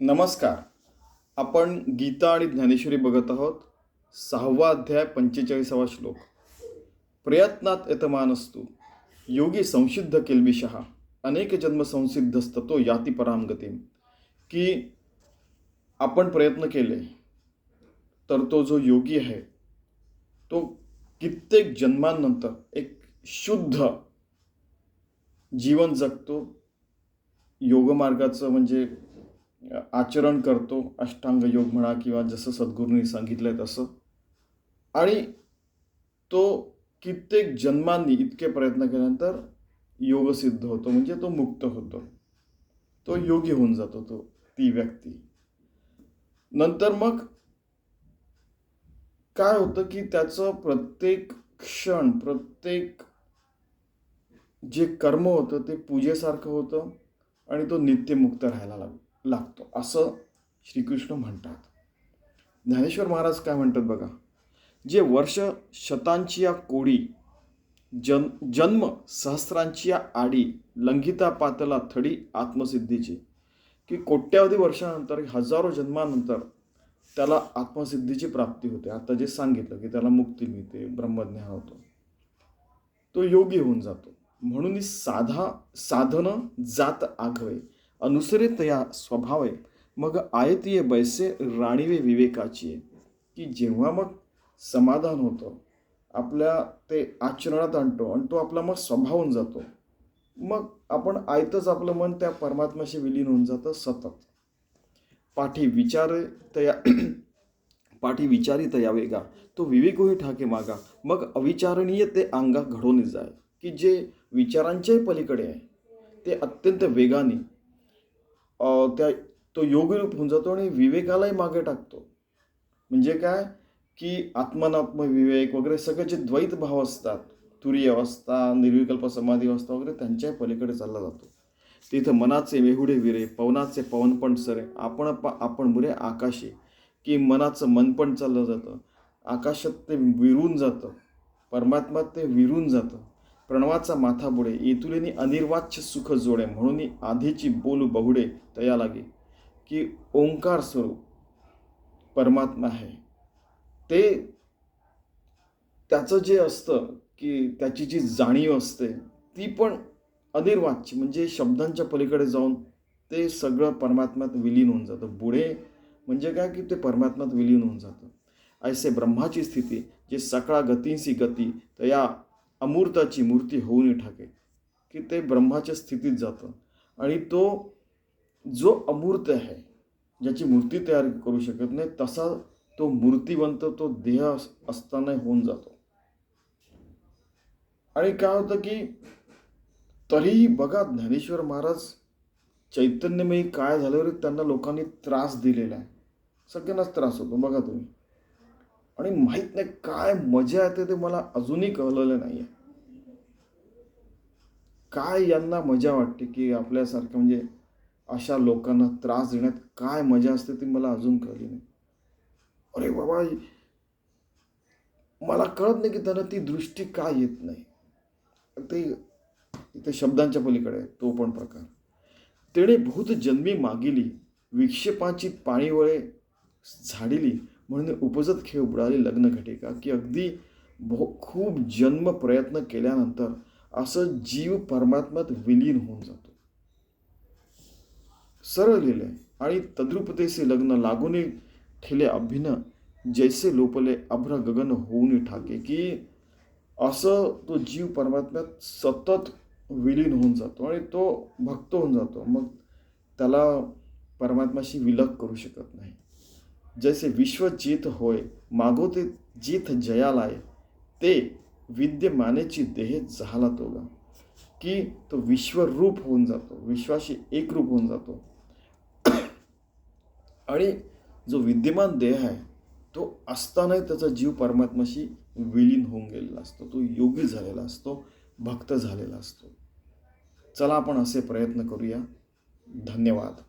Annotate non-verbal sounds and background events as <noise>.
नमस्कार. आपण गीता आणि ज्ञानेश्वरी बघत आहोत. सहावा अध्याय पंचेचाळीसावा श्लोक. प्रयत्नात यतमानस्तु योगी संसिद्ध केल्बिशः अनेक जन्म संसिद्धस्ततो याती परामगतीम की आपण प्रयत्न केले तर तो जो योगी आहे तो कित्येक जन्मांनंतर एक शुद्ध जीवन जगतो. योगमार्गाचं म्हणजे आचरण करतो अष्टांग योग म्हणा किंवा जसं सद्गुरूंनी सांगितलं आहे तसं. आणि तो कित्येक जन्मांनी इतके प्रयत्न केल्यानंतर योग सिद्ध होतो म्हणजे तो मुक्त होतो. तो योगी होऊन जातो तो ती व्यक्ती. नंतर मग काय होतं की त्याचं प्रत्येक क्षण प्रत्येक जे कर्म होतं ते पूजेसारखं होतं आणि तो नित्यमुक्त राहायला लागतो. लागतो. असं श्रीकृष्ण म्हणतात. ज्ञानेश्वर महाराज काय म्हणतात बघा? जे वर्ष शतांची या कोडी जन जन्म सहस्रांची या आडी लंघिता पातला थडी आत्मसिद्धीची की कोट्यावधी वर्षानंतर हजारो जन्मानंतर त्याला आत्मसिद्धीची प्राप्ती होते. आता जे सांगितलं की त्याला मुक्ती मिळते ब्रह्मज्ञान होतो. तो योगी होऊन जातो. म्हणून साधा साधनं जात आघवे अनुसरे तया स्वभावे मग आयतीये बैसे राणीवे विवेकाची की जेव्हा मग समाधान होतं आपल्या ते आचरणात आणतो आणि तो आपला मग स्वभावून जातो. मग आपण आयतच आपलं मन त्या परमात्म्याशी विलीन होऊन जातं सतत. पाठी विचार तया <clears throat> पाठी विचारी तया वेगा तो विवेकोही ठाके मागा. मग अविचारणीय ते अंगा घडवून जाय. की जे विचारांच्याही पलीकडे आहे ते अत्यंत वेगाने त्या तो योगरूप होऊन जातो आणि विवेकालाही मागे टाकतो. म्हणजे काय? की आत्मनात्म विवेक वगैरे सगळे जे द्वैत भाव असतात तुरी अवस्था निर्विकल्प समाधी अवस्था वगैरे त्यांच्याही पलीकडे चालला जातो. तिथं मनाचे वेहुडे विरे पवनाचे पवनपण सरे आपण प आपण मुरे आकाशी. की मनाचं मन पण चाललं जातं. आकाशात ते विरून जातं. परमात्मात ते विरून जातं. प्रणवाचा माथा बुडे येतुलेनी अनिर्वाच्य सुख जोडे म्हणून आधीची बोलू बहुडे तया लागे की ओंकार स्वरूप परमात्मा आहे. ते त्याचं जे असतं की त्याची जी जाणीव असते ती पण अनिर्वाच्य म्हणजे शब्दांच्या पलीकडे जाऊन ते सगळं परमात्म्यात विलीन होऊन जातं. बुडे म्हणजे काय की ते परमात्म्यात विलीन होऊन जातं. ऐसे ब्रह्माची स्थिती जे सकळा गतींसी गती तया अमूर्ताची मूर्ती होऊन ठाके की ते ब्रह्माच्या स्थितीत जातं. आणि तो जो अमूर्त आहे ज्याची मूर्ती तयार करू शकत नाही तसा तो मूर्तिवंत तो देह अस- असताना होऊन जातो. आणि काय होतं की तरीही बघा ज्ञानेश्वर महाराज चैतन्यमयी काय झाल्यावर त्यांना लोकांनी त्रास दिलेला आहे. सगळ्यांनाच त्रास होतो बघा तुम्ही. आणि माहीत नाही काय मजा येते ते मला अजूनही कळलेलं नाही आहे काय यांना मजा वाटते की आपल्यासारखं म्हणजे अशा लोकांना त्रास देण्यात काय मजा असते ती मला अजून कळली नाही. अरे बाबा मला कळत नाही की त्यांना ती दृष्टी का येत नाही. ते इथे शब्दांच्या पलीकडे तो पण प्रकार. तेणे बहुत जन्मी मागिली विक्षेपाची पाणीवळे झाडिली म्हणून उपजत खेळ बुडाली लग्न घटिका की अगदी भो खूप जन्म प्रयत्न केल्यानंतर असं जीव परमात्म्यात विलीन होऊन जातो. सरळ लिहिलंय आणि तद्रुपतेचे लग्न लागूने ठेले अभिन जैसे लोपले अभ्र गगन होऊन ठाके की असं तो जीव परमात्म्यात सतत विलीन होऊन जातो आणि तो भक्त होऊन जातो. मग त्याला परमात्माशी विलग करू शकत नाही. जैसे विश्व जीत होय मागोते जीत जयालाय ते विद्यमानेची देह झाला तोगा की तो विश्वरूप होऊन जातो विश्वाशी एकरूप होऊन जातो. <coughs> आणि जो विद्यमान देह आहे तो असतानाही त्याचा जीव परमात्माशी विलीन होऊन गेलेला असतो तो योगी झालेला असतो भक्त झालेला असतो. चला आपण असे प्रयत्न करूया. धन्यवाद.